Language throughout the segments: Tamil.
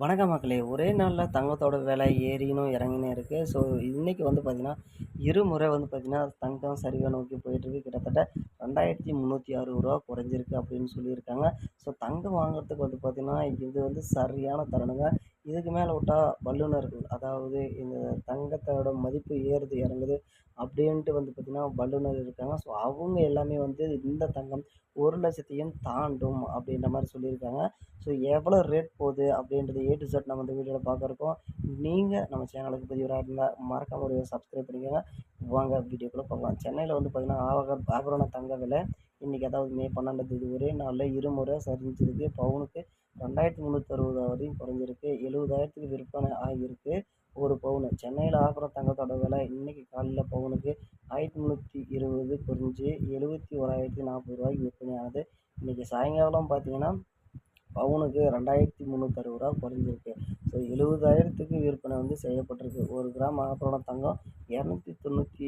வணக்க மக்களே. ஒரே நாளில் தங்கத்தோட விலை ஏறினும் இறங்கினே இருக்குது ஸோ இன்றைக்கி வந்து பார்த்திங்கன்னா இருமுறை வந்து பார்த்திங்கன்னா தங்கம் சரிவை நோக்கி போயிட்டுருக்கு கிட்டத்தட்ட ரெண்டாயிரத்தி முந்நூற்றி அறுபது ரூபா குறைஞ்சிருக்கு அப்படின்னு சொல்லியிருக்காங்க. ஸோ தங்கம் வாங்குறதுக்கு வந்து பார்த்திங்கன்னா இது வந்து சரியான தருணங்க. இதுக்கு மேலே விட்டால் வல்லுநர்கள் அதாவது இந்த தங்கத்தோட மதிப்பு ஏறுது இறங்குது அப்படின்ட்டு வந்து பார்த்திங்கன்னா வல்லுநர் இருக்காங்க. ஸோ அவங்க எல்லாமே வந்து இந்த தங்கம் ஒரு லட்சத்தையும் தாண்டும் அப்படின்ற மாதிரி சொல்லியிருக்காங்க. ஸோ எவ்வளோ ரேட் போகுது அப்படின்றது ஏ டு செட் நம்ம இந்த வீடியோவில் பார்க்குறோம் நீங்கள் நம்ம சேனலுக்கு பதிவராக இருந்தால் மறக்காம ஒரு சப்ஸ்கிரைப் பண்ணிக்கோங்க. வாங்க வீடியோக்குள்ளே பார்க்கலாம் சென்னையில் வந்து பார்த்திங்கன்னா ஆக ஆபரண தங்க விலை இன்றைக்கி அதாவது மே பன்னெண்டாம் தேதி ஒரே நாளில் இருமுறை சரிஞ்சிருக்கு. பவுனுக்கு ரெண்டாயிரத்தி முந்நூற்றி அறுபது வரையும் குறைஞ்சிருக்கு. எழுபதாயிரத்துக்கு விற்பனை ஆகியிருக்கு. ஒரு பவுனு. சென்னையில் ஆபரண தங்கத்தோட விலை இன்றைக்கி காலையில் பவுனுக்கு ஆயிரத்தி முந்நூற்றி இருபது குறைஞ்சி எழுபத்தி ஓராயிரத்தி நாற்பது ரூபாய்க்கு விற்பனை ஆகுது இன்றைக்கி சாயங்காலம் பார்த்தீங்கன்னா பவுனுக்கு ரெண்டாயிரத்தி முந்நூற்றறுபது ரூபா குறைஞ்சிருக்கு. ஸோ எழுபதாயிரத்துக்கு விற்பனை வந்து செய்யப்பட்டிருக்கு. ஒரு கிராம் ஆபரண தங்கம் இரநூத்தி தொண்ணூற்றி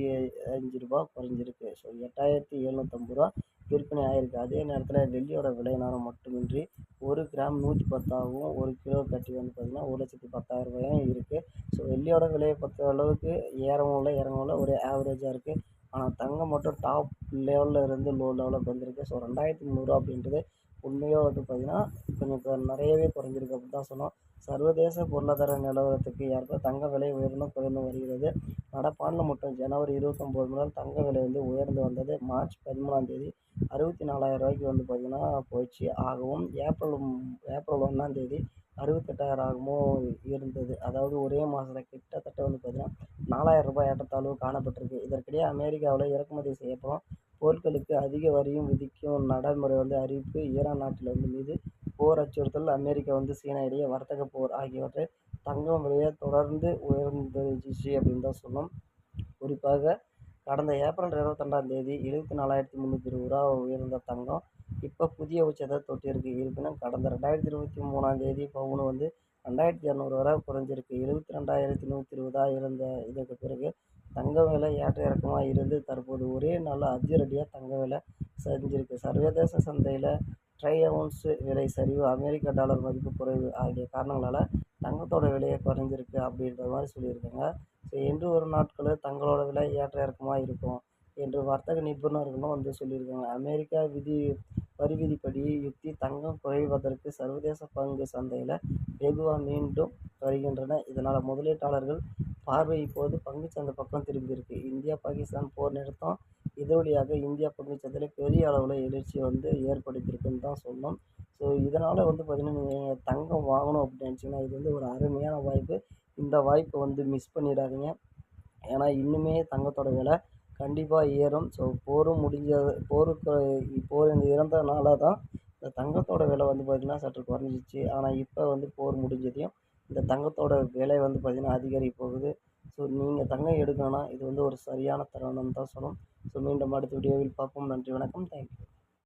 அஞ்சு ரூபா குறைஞ்சிருக்கு. ஸோ எட்டாயிரத்தி எழுநூற்றம்பது ரூபா விற்பனை ஆகிருக்கு அதே நேரத்தில் வெள்ளியோட விலையினாலும் நேரம் மட்டுமின்றி ஒரு கிராம் நூற்றி பத்தாகவும் ஒரு கிலோ கட்டி வந்து பார்த்திங்கன்னா ஒரு லட்சத்தி பத்தாயிரம் ரூபாயும் இருக்குது ஸோ வெள்ளியோட விலையை பொறுத்த அளவுக்கு ஏறவும் இல்லை இறங்கவும் இல்லை ஒரு ஆவரேஜாக இருக்குது ஆனால் தங்கம் மட்டும் டாப் லெவலில் இருந்து லோ லெவலுக்கு வந்திருக்கு. ஸோ ரெண்டாயிரத்தி முந்நூறுரூவா அப்படின்றது உண்மையாக வந்து பார்த்திங்கன்னா கொஞ்சம் நிறையவே குறைஞ்சிருக்கு அப்படின்னு தான் சொன்னோம் சர்வதேச பொருளாதார நிலவரத்துக்கு ஏற்ப தங்க விலை உயர்ந்தும் குறைந்து வருகிறது. நடப்பாண்டில் மட்டும் ஜனவரி இருபத்தொம்போது முதல் தங்க விலை வந்து உயர்ந்து வந்தது. மார்ச் பதிமூணாம் தேதி அறுபத்தி நாலாயிரம் ரூபாய்க்கு வந்து பார்த்திங்கன்னா போயிடுச்சு. ஆகவும் ஏப்ரல் ஏப்ரல் ஒன்றாம் தேதி அறுபத்தெட்டாயிரம் ஆகவும் இருந்தது. அதாவது ஒரே மாதத்தில் கிட்டத்தட்ட வந்து பார்த்திங்கன்னா நாலாயிரம் ரூபாய் ஏற்றத்தாழ்வு காணப்பட்டிருக்கு. இதற்கிடையே அமெரிக்காவில் இறக்குமதி செய்யப்படும் போர்களுக்கு அதிக வரியும் விதிக்கும் நடைமுறை வந்து அறிவிப்பு. ஈரான் நாட்டில் வந்து மீது போர் அச்சுறுத்தல் அமெரிக்கா வந்து சீனா இடையே வர்த்தக போர் ஆகியவற்றை தங்கம் விலையை தொடர்ந்து உயர்ந்துச்சு அப்படின்னு தான் சொன்னோம். குறிப்பாக கடந்த ஏப்ரல் இருபத்தெண்டாம் தேதி எழுபத்தி நாலாயிரத்தி முந்நூற்றி இருபது ரூபா உயர்ந்த தங்கம் இப்போ புதிய உச்சத்தை தொட்டியிருக்கு இருப்பினும் கடந்த ரெண்டாயிரத்தி இருபத்தி மூணாம் தேதி பவுன் வந்து ரெண்டாயிரத்தி இரநூறு வரை குறைஞ்சிருக்கு. எழுபத்தி ரெண்டாயிரத்தி நூற்றி இருபதாக இருந்த இதற்கு பிறகு தங்க விலை ஏற்ற இறக்கமாக இருந்து தற்போது ஒரே நாளில் அதிரடியாக தங்க விலை சரிஞ்சிருக்கு சர்வதேச சந்தையில் ட்ரை அவுன்ஸ் விலை சரிவு அமெரிக்க டாலர் மதிப்பு குறைவு ஆகிய காரணங்களால் தங்கத்தோட விலையை குறைஞ்சிருக்கு அப்படின்ற மாதிரி சொல்லியிருக்காங்க. ஸோ என்று ஒரு நாட்களில் தங்களோட விலை ஏற்ற இறக்கமாக இருக்கும் என்று வர்த்தக நிபுணர்களும் வந்து சொல்லியிருக்காங்க. அமெரிக்கா விதி வரி விதிப்படி யுக்தி தங்கம் குறைவதற்கு சர்வதேச பங்கு சந்தையில் வெகுவாக மீண்டும் வருகின்றன. இதனால் முதலீட்டாளர்கள் பார்வை இப்போது பங்குச்சந்தை பக்கம் திரும்பியிருக்கு. இந்தியா பாகிஸ்தான் போர் நிறுத்தம் இது வழியாக இந்தியா பங்குச்சந்தையில் பெரிய அளவில் எழுச்சி வந்து ஏற்படுத்தியிருக்குன்னு தான் சொல்லணும். ஸோ இதனால் வந்து பார்த்திங்கன்னா நீங்கள் தங்கம் வாங்கணும் அப்படின்னு நினச்சிங்கன்னா இது வந்து ஒரு அருமையான வாய்ப்பு. இந்த வாய்ப்பை வந்து மிஸ் பண்ணிடாதீங்க. ஏன்னா இன்னுமே தங்கத்தோட விலை கண்டிப்பாக ஏறும். ஸோ போரும் முடிஞ்ச போருக்கு போர் இந்த இறந்தனால தான் இந்த தங்கத்தோட விலை வந்து பார்த்திங்கன்னா சற்று குறைஞ்சிச்சு ஆனால் இப்போ வந்து போர் முடிஞ்சதையும் இந்த தங்கத்தோட விலை வந்து பார்த்திங்கன்னா அதிகரிக்க போகுது. ஸோ நீங்கள் தங்கம் எடுக்கணும்னா இது வந்து ஒரு சரியான தருணம் தான் சொல்லணும். ஸோ மீண்டும் அடுத்த வீடியோவில் பார்ப்போம். நன்றி வணக்கம். தேங்க்யூ